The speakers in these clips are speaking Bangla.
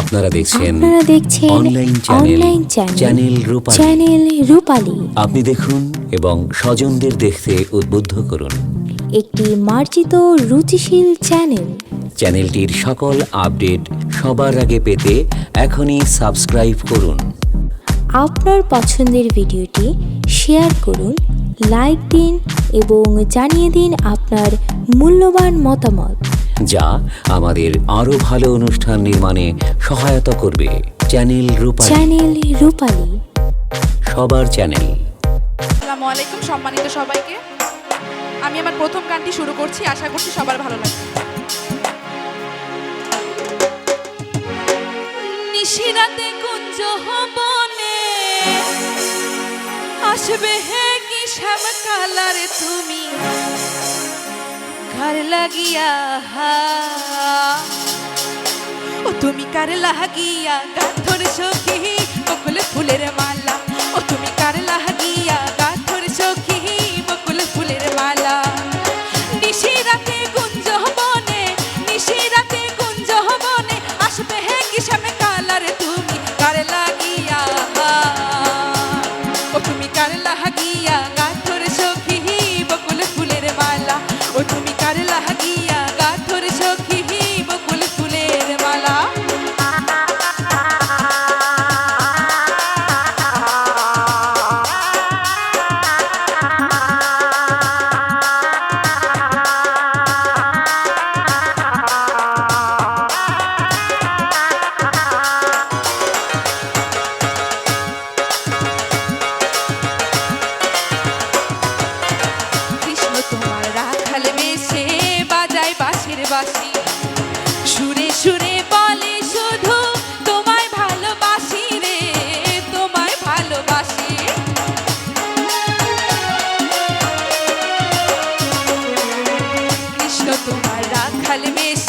আপনারা দেখছেন আপনারা দেখছেন online channel online channel channel Rupali. Channel Rupali. আপনি দেখুন এবং স্বজনদের দেখতে উদ্বুদ্ধ করুন। একটি মার্জিত রুচিশীল চ্যানেল। চ্যানেলটির সকল আপডেট সবার আগে পেতে এখনই সাবস্ক্রাইব করুন। আপনার পছন্দের ভিডিওটি শেয়ার করুন লাইক দিন এবং জানিয়ে দিন আপনার মূল্যবান মতামত। যা আমাদের আরও ভালো অনুষ্ঠান নির্মাণে সহায়তা করবে। চ্যানেল রূপালী। চ্যানেল রূপালী। সবার চ্যানেল। আসসালামু আলাইকুম সম্মানিত সবাইকে। আমি আমার প্রথম গানটি শুরু করছি আশা করছি সবার ভালো লাগবে। নিশিরাতে কুঞ্জ বনে আসবে হে কি শ্যাম কালারে তুমি? ঘর লাগিয়া ও তুমি কার লাগিয়া গাথর সখী বকুল ফুলের মালা ও তুমি কার লাগিয়া তুমি কার বাঁশি সুরে সুরে বলে শুধু তোমায় ভালোবাসি রে তোমায় ভালোবাসি। কৃষ্ণ তোমার রাখাল বেশে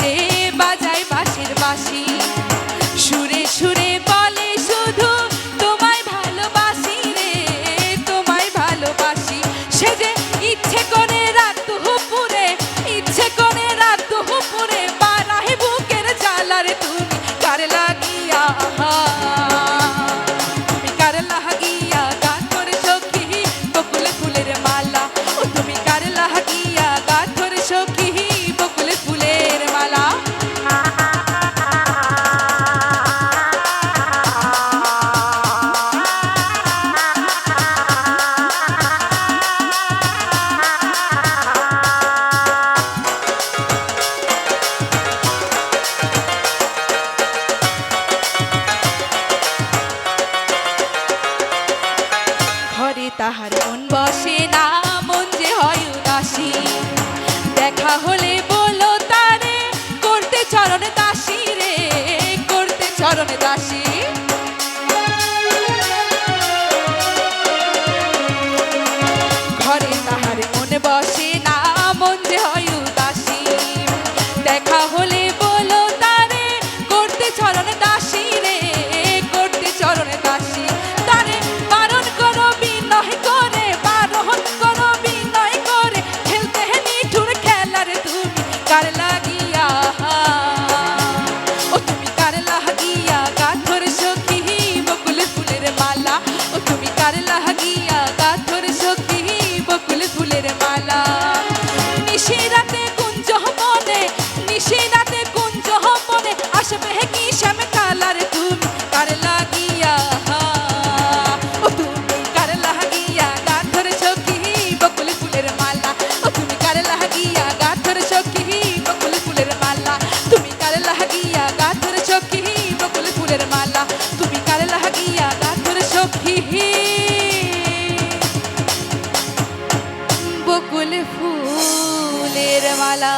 মালা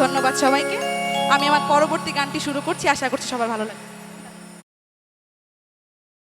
ধন্যবাদ সবাইকে। আমি আমার পরবর্তী গানটি শুরু করছি। আশা করছি সবার ভালো লাগে